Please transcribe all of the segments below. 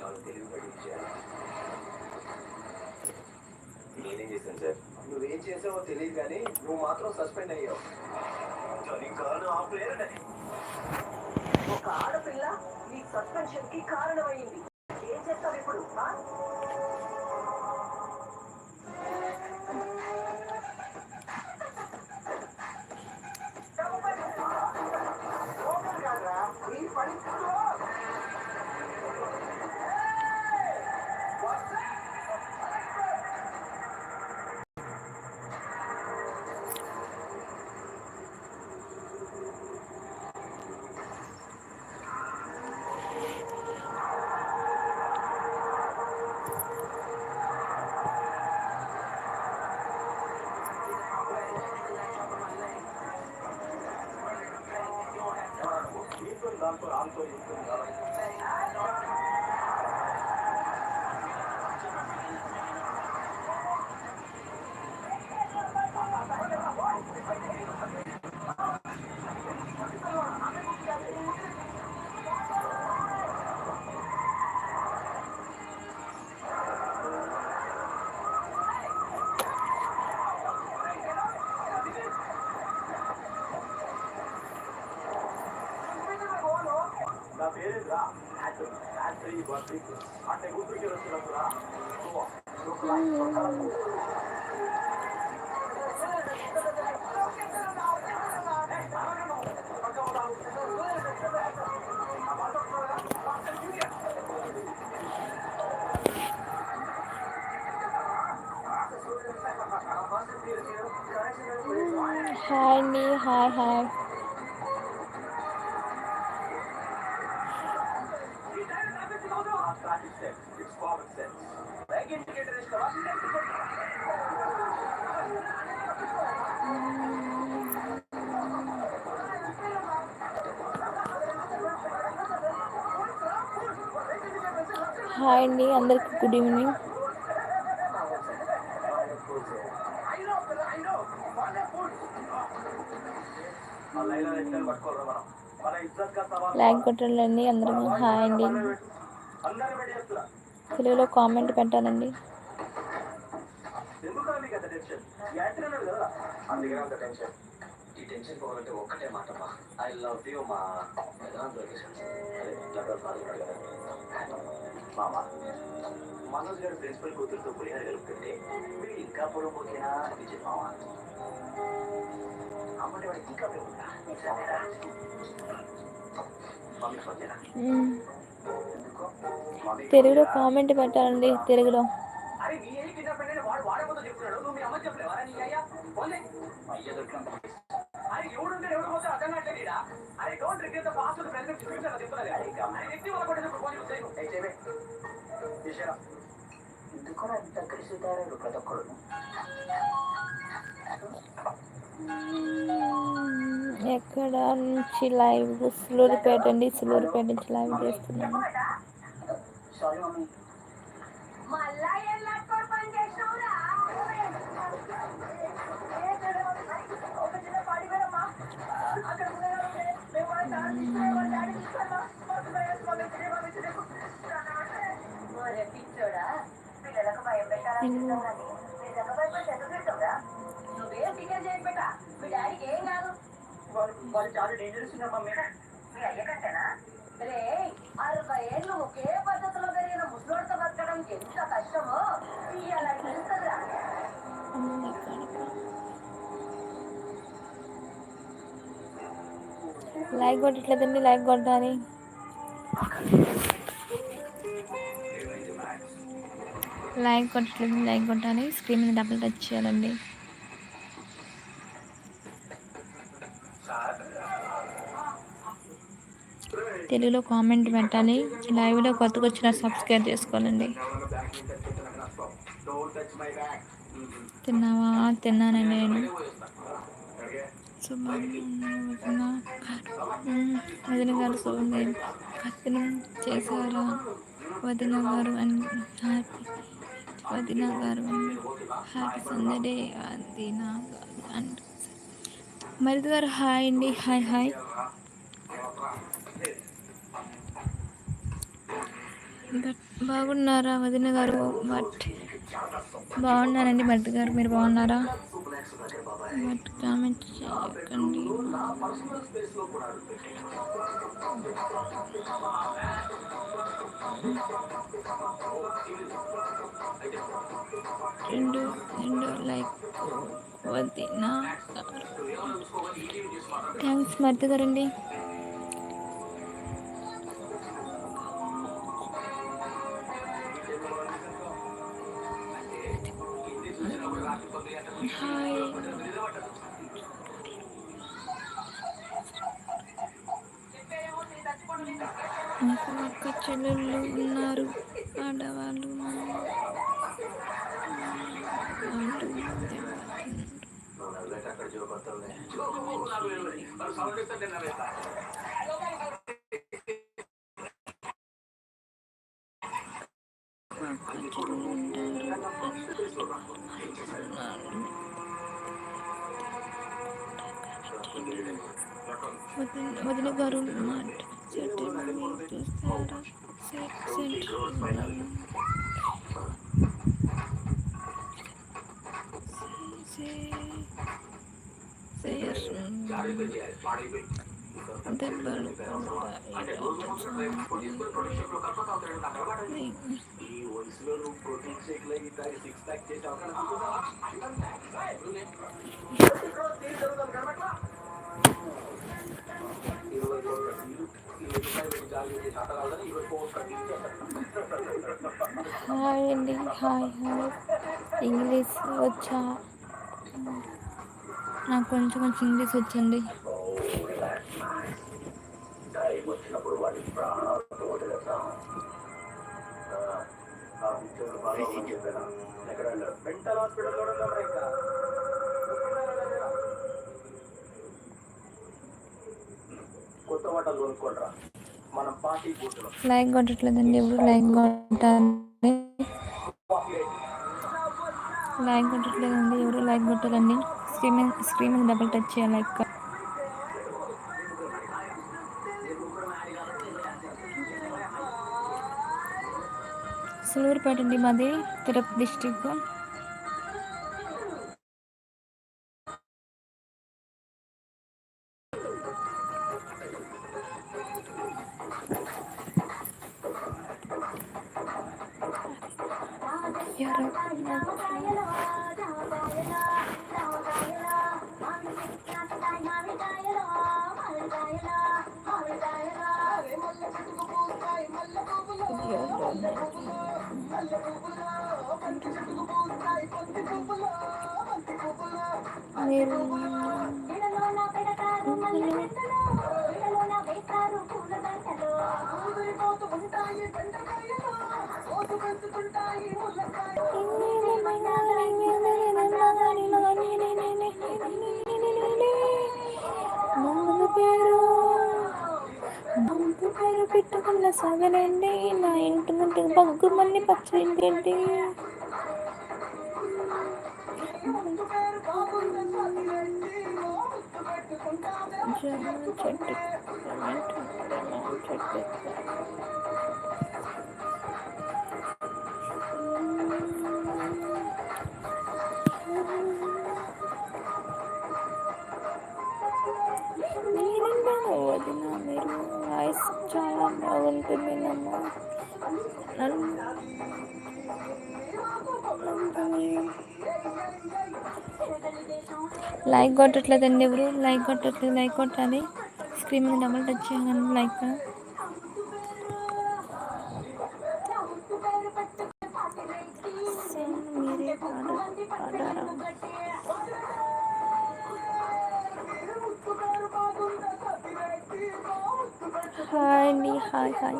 చాలా తెలివిగా డీల్ చేయాలి నేనేం చేశాను సార్? నువ్వేం చేసావో తెలియదు కానీ నువ్వు మాత్రం సస్పెండ్ అయ్యావు. ఒక ఆడపిల్ల నీ సస్పెన్షన్కి కారణమైంది. ఏం చేస్తావు ఇప్పుడు 嗯，嗨，你好，嗨。హాయ్ అండి అందరికి good evening I know, I know. వాళ్ళే fool. ఆ లైలా రెక్కలు పట్టుకోరా మనం. మన ఇజ్జత్ కా సవాల్ లైక్ కొట్టండి అందరికి హాయ్ అండి అందరూ పెట్టి చెప్తున్నా తెలుగులో కామెంట్ మనోజ్ గారి ప్రిన్సిపల్ కూతురుతో పులిహార కలుపుతుంటే వీడు ఇంకా పొలం అమ్మటి వాడికి మమ్మీ ఫోన్ చేయరా తెలుగులో కామెంట్ పెట్టాలండి తెలుగులో. అరే నీ అయ్యి ప్రతి ఎక్కడ నుంచి లైవ్? సులూరుపేట అండి సులూరుపేట నుంచి లైవ్ చేస్తున్నాను. సారీ మమ్మీ మళ్ళా లాక్కోడు పని చేసినావురా? ఒక చిన్న పాడి వేరమ్మా. అక్కడ ఉండగా ఉంటే మేము వాళ్ళ డాడీ తీసుకునే వాళ్ళ డాడీ తీసుకున్నా. మాకు భయం వేసి మమ్మల్ని తిరిగి పంపించలేదు. ఒరే పిచ్చోడా, పిల్లలకు భయం పెట్టాలని చెప్తావు కానీ, నిజంగా భయపడితే ఎందుకు తిడతావురా? నువ్వేం ఫికర్ చేయకు బేటా. మీ డాడీకి ఏం కాదు వాడు వాడు చాలా డేంజరస్ ఉన్నారు మమ్మీ మీ అయ్య కంటేనా రే లైక్ కొట్టట్లేదండి లైక్ కొట్టాలి. లైక్ కొట్టట్లేదు లైక్ కొట్టాలి. స్క్రీన్ మీద డబుల్ టచ్ చేయాలండి. తెలుగులో కామెంట్ పెట్టాలి. లైవ్లో కొత్తగా వచ్చిన సబ్స్క్రైబ్ చేసుకోవాలండి. తిన్నావా? తిన్నానండి నేను. వదిన గారు సోమి భక్తినం చేశారా వదిన గారు అని హ్యాపీ వదిన గారు అని హ్యాపీ సందడే వదిన గారు అండ్ మరిది గారు హాయ్ అండి హాయ్ హాయ్ బట్ బాగున్నారా వదిన గారు బట్ బాగున్నానండి భట్ గారు మీరు బాగున్నారా బట్ కామెంట్ చేయకండి రెండు రెండు లైక్ వదిన థ్యాంక్స్ మరిది నాకు అక్క చెల్లెళ్ళు ఉన్నారు. ఆడవాళ్ళు వాళ్ళు నువ్వు అక్కడ వదిన గారు దెబ్బలు ఈ అండి హాయ్ హాయ్. ఇంగ్లీష్ వచ్చా? నాకు కొంచెం కొంచెం ఇంగ్లీష్ వచ్చండి. కొత్త మనం పార్టీ లైక్ కొట్టట్లేదండి ఎవరు లైక్ కొట్టాలి? లైక్ కొట్టట్లేదండి ఎవరు లైక్ కొట్టాలండి స్క్రీన్ మీద స్క్రీన్ మీద డబుల్ టచ్ చేయాలి లైక్ సూలూరుపేట అండి మాది తిరుపతి డిస్టిక్ మీరు పేరు పెట్టుకున్న సగనండి. నా ఇంటి నుండి బగ్గు మళ్ళీ పచ్చడి జమ చెట్టు చెట్టు. లైక్ కొట్టట్లేదండి ఎవరు? లైక్ కొట్టట్లేదు లైక్ కొట్టాలి. స్క్రీన్ మీద డబల్ టచ్ చేయాలని లైక్ మీరే పాడారా హాయ్ అండి హాయ్ హాయ్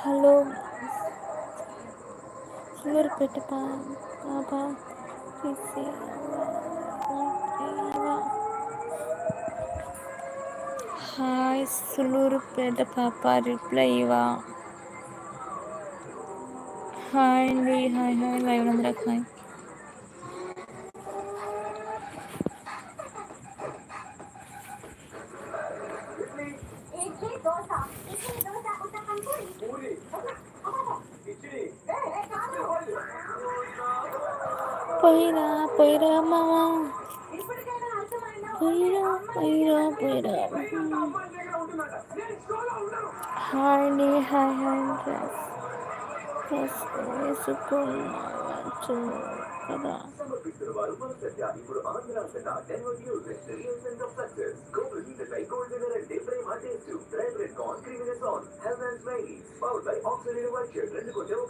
హలో సూలూరుపేట పా పాప తీసి హాయ్ సులూరుపేట పాప రిప్లై ఇవా హాయ్ అండి హాయ్ హాయ్ లైవ్ போயிடா போயிடா மாமா போயிடா போயிடா போயிடா ஹாய் நீ hi hi Powered by Oxygen Children, Control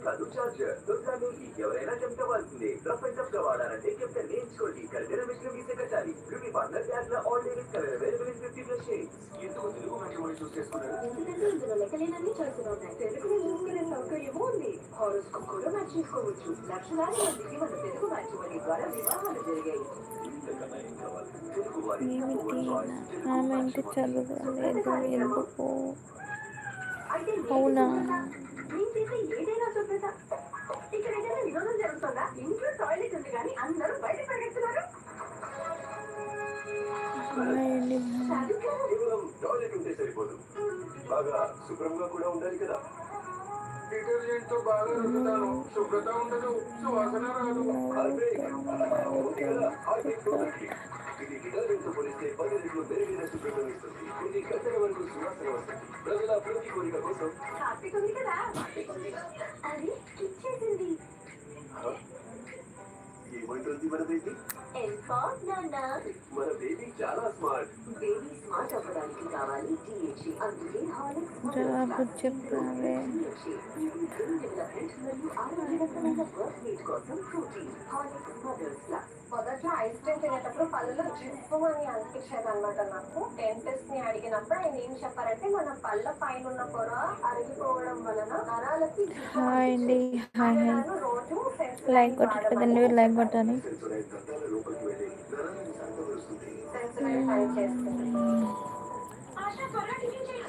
కాదు చార్జర్ దుర్గా నెయ్యి ఎవరైనా చెప్తే వాల్సిందే రఫ్ అండ్ టఫ్గా వాడాలంటే చెప్తే నేర్చుకోండి. కలిగిన విషయం గీసే కట్టాలి beauty parlour ట్యాగ్ల all day colour available in fifty plus shades ఎందుకు తెలుగు మ్యాట్రిమోని చూస్ చేసుకున్నారు ఎందుకంటే ఇందులో లెక్కలేనన్ని choices ఉన్నాయి తెలుగుని చూసుకునే సౌకర్యము ఉంది. హారోస్కోప్ కూడా మ్యాచ్ చేసుకోవచ్చు. లక్షలాది మందికి మన తెలుగు మ్యాట్రిమోని ద్వారా వివాహాలు జరిగాయి. ఇంతకన్నా ఏం కావాలి? తెలుగు వారి ఏమిటి? కామెంట్ చదవలేదు ఎందుకు? అయితే నేను అవునా? నేను చేసే ఏదైనా చూస్తుందా ఇక్కడ ఏదైనా వినోదం జరుగుతుందా? ఇంట్లో టాయిలెట్ ఉంది కానీ అందరూ బయట పరిగెడుతున్నారు. కేవలం టాయిలెట్ ఉంటే సరిపోదు. బాగా శుభ్రంగా కూడా ఉండాలి కదా. డిటర్జెంట్తో బాగా రుద్దుతాను శుభ్రత ఉండదు. సువాసన రాదు. హార్బ్రేక్ ఉంది కదా. హార్బ్రేక్ ప్రోడక్ట్ ఇది డిటర్జెంట్తో పోలిస్తే పది రెట్లు మెరుగైన శుభ్రత ఇస్తుంది. కొన్ని గంటల వరకు సువాసన వస్తుంది. ప్రజల ప్రతి కోరిక కోసం మదర్స్ ప్లస్ మొదట్లో ఐస్ క్రీమ్ తినేటప్పుడు పళ్ళలో జిప్పు అని అనిపించేది అనమాట నాకు డెంటిస్ట్ని అడిగినప్పుడు ఆయన ఏం చెప్పారంటే మన పళ్ళ పైన ఉన్న పొర అరిగిపోవడం వలన నరాలకి హాయ్ అండి హాయ్ లైక్ కొట్టండి లైక్ కొట్టాలి సెన్సిటివ్ పని చేస్తుంది ఆశా త్వరగా టిఫిన్ చేయి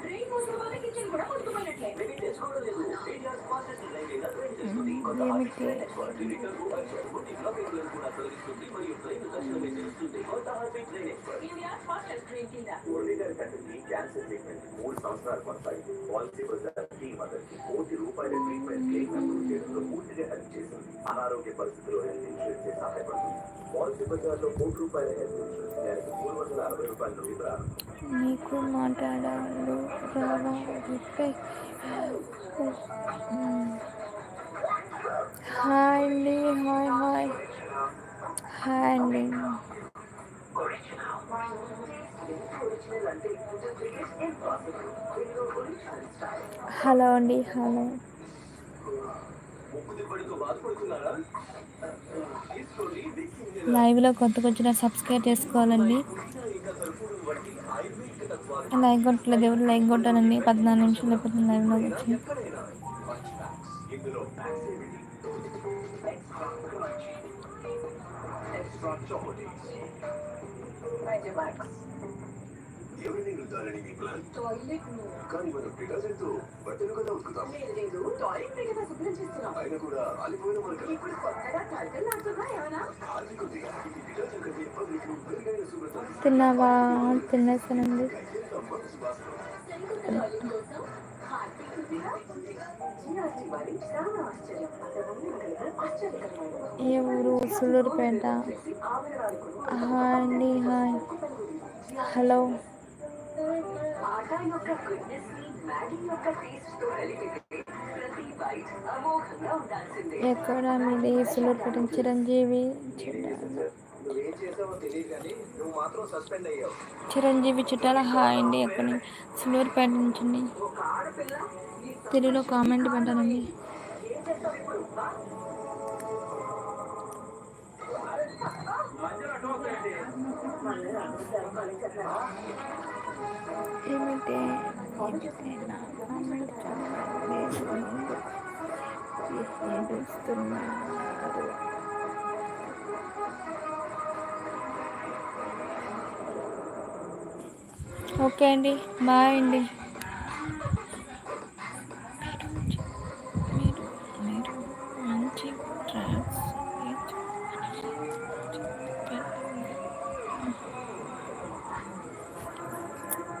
ట్రైన్ కోసం వాళ్ళ కిచెన్ కూడా ముట్టుకుపోయినట్లే Maybe తెచ్చుకోవడం లేదు. India's fastest line అయిన train చేస్తుంది. కొత్త ఏమిటి Heartbeat Train Expert. Digital Uber ముట్టి floppy లను కూడా తొలగిస్తుంది మరియు train తక్షణమే తెలుస్తుంది. కొత్త Heartbeat Train Expert. India's fastest train కింద ఓల్డీగర్ కంటికి క్యాన్సర్ ట్రీట్మెంట్ మూడు సంవత్సరాలు కొనసాగింది పాలసీ బజార్ టీమ్ అతనికి కోటి రూపాయల ట్రీట్మెంట్ క్లెయిమ్ అప్రూవ్ పూర్తిగా హెల్ప్ చేసింది. అనారోగ్య పరిస్థితుల్లో హెల్త్ ఇన్సూరెన్స్ సహాయపడుతుంది పాలసీ బజార్లో కోటి రూపాయల హెల్త్ ఇన్సూరెన్స్ నెలకు మూడు వందల అరవై రూపాయల నుండి ప్రారంభం. మీకు మాట్లాడాలు. హాయ్ అండి హాయ్ హాయ్. హాయ్ అండి. హలో అండి హలో. లైవ్లో కొత్తగా వచ్చిన సబ్స్క్రైబ్ చేసుకోవాలండి. లైక్ కొట్టలేదు ఎవరు లైక్ కొట్టాలండి. పద్నాలుగు నిమిషాలు అయిపోతుంది లైవ్లో వచ్చి. మ్యాజిమాక్స్ ఎవరిని రుద్దాలని మీ ప్లాన్ టాయిలెట్ కానీ మనం డిటర్జెంట్ బట్టలు కదా ఉతుకుతాం లేదు లేదు టాయిలెట్ కదా శుభ్రం చేస్తున్నాం అయినా కూడా అలిపోయిన మనకు ఇప్పుడు కొత్తగా ఇది డిటర్జెంట్ కంటే మెరుగైన శుభ్రత తిన్నావా తినేసానండి శ్రావణ ఆశ్చర్యం ఏ ఊరు సుళ్ళూరుపేట హాయ్ అండి హాయ్. హలో. ఎక్కడ మీది సులూరుపేట చిరంజీవి? చిరంజీవి చుట్టాల హాయ్ అండి. ఎక్కడ నుంచి? నుంచి తెలుగులో కామెంట్ పెట్టానండి ఏమిటే ఏమిటి ఏడుస్తున్నారు ఓకే అండి బాయ్ అండి.